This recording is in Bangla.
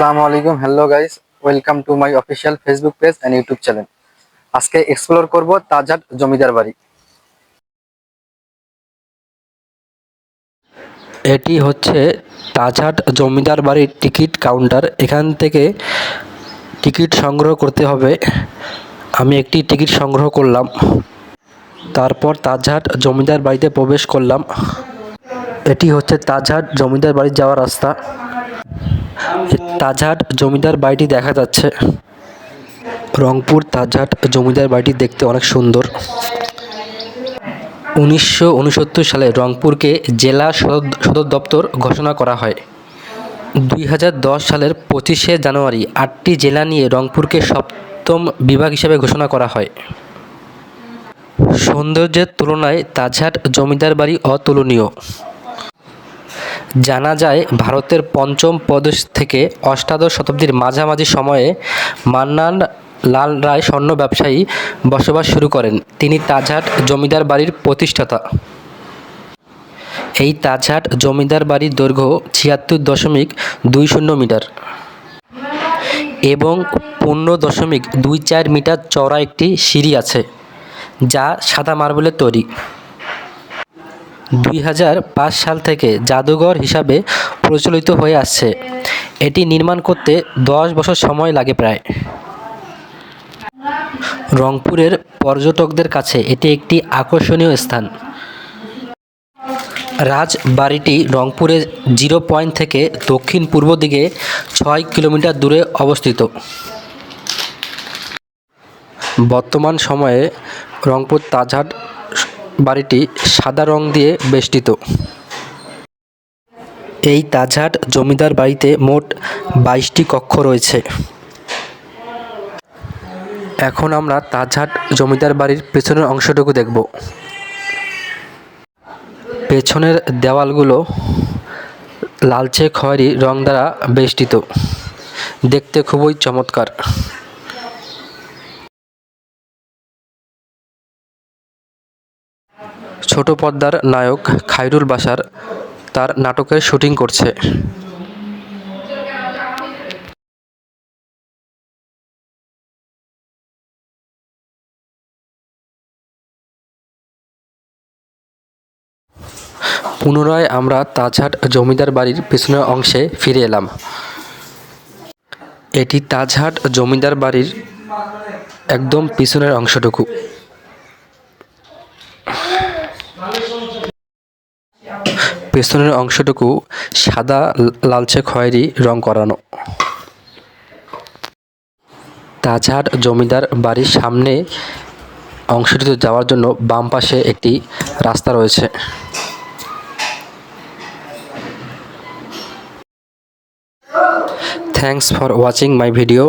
আসসালামু আলাইকুম। Hello guys welcome to my official Facebook page and YouTube channel আজকে এক্সপ্লোর করব তাজহাট জমিদার বাড়ি। এটি হচ্ছে তাজহাট জমিদার বাড়ির টিকিট কাউন্টার। এখান থেকে টিকিট সংগ্রহ করতে হবে। আমি একটি টিকিট সংগ্রহ করলাম। তারপর তাজহাট জমিদার বাড়িতে প্রবেশ করলাম। এটি হচ্ছে তাজহাট জমিদার বাড়ি যাওয়ার রাস্তা। তাজহাট জমিদার বাড়িটি দেখা যাচ্ছে। রংপুর তাজহাট জমিদার বাড়িটি দেখতে অনেক সুন্দর। উনিশশো উনসত্তর সালে রংপুরকে জেলা সদর দপ্তর ঘোষণা করা হয়। দুই হাজার দশ সালের পঁচিশে জানুয়ারি আটটি জেলা নিয়ে রংপুরকে সপ্তম বিভাগ হিসেবে ঘোষণা করা হয়। সৌন্দর্যের তুলনায় তাজহাট জমিদার বাড়ি অতুলনীয়। জানা যায়, ভারতের পঞ্চম প্রদেশ থেকে অষ্টাদশ শতাব্দীর মাঝামাঝি সময়ে মান্নান লাল রায় স্বর্ণ ব্যবসায়ী বসবাস শুরু করেন। তিনি তাজহাট জমিদার বাড়ির প্রতিষ্ঠাতা। এই তাজহাট জমিদার বাড়ির দৈর্ঘ্য ছিয়াত্তর দশমিক দুই শূন্য মিটার এবং পনেরো দশমিক দুই চার মিটার চওড়া একটি সিঁড়ি আছে, যা সাদা মার্বেলের তৈরি। দুই হাজার পাঁচ সাল থেকে জাদুঘর হিসাবে প্রচলিত হয়ে আসছে। এটি নির্মাণ করতে দশ বছর সময় লাগে প্রায়। রংপুরের পর্যটকদের কাছে এটি একটি আকর্ষণীয় স্থান। রাজবাড়িটি রংপুরের জিরো পয়েন্ট থেকে দক্ষিণ পূর্ব দিকে ছয় কিলোমিটার দূরে অবস্থিত। বর্তমান সময়ে রংপুর তাজহাট বাড়িটি সাদা রং দিয়ে বেষ্টিত। এই তাজহাট জমিদার বাড়িতে মোট বাইশটি কক্ষ রয়েছে। এখন আমরা তাজহাট জমিদার বাড়ির পেছনের অংশটুকু দেখব। পেছনের দেওয়ালগুলো লালচে খয়েরি রং দ্বারা বেষ্টিত। দেখতে খুবই চমৎকার। ছোট পর্দার নায়ক খায়রুল বাশার তার নাটকের শুটিং করছে। পুনরায় আমরা তাজহাট জমিদার বাড়ির পেছনের অংশে ফিরে এলাম। এটি তাজহাট জমিদার বাড়ির একদম পিছনের অংশটুকু। পেছনের অংশটুকু সাদা লালচে খয়েরি রং করানো। তাজহাট জমিদার বাড়ির সামনে অংশটিতে যাওয়ার জন্য বাম পাশে একটি রাস্তা রয়েছে। Thanks for watching my video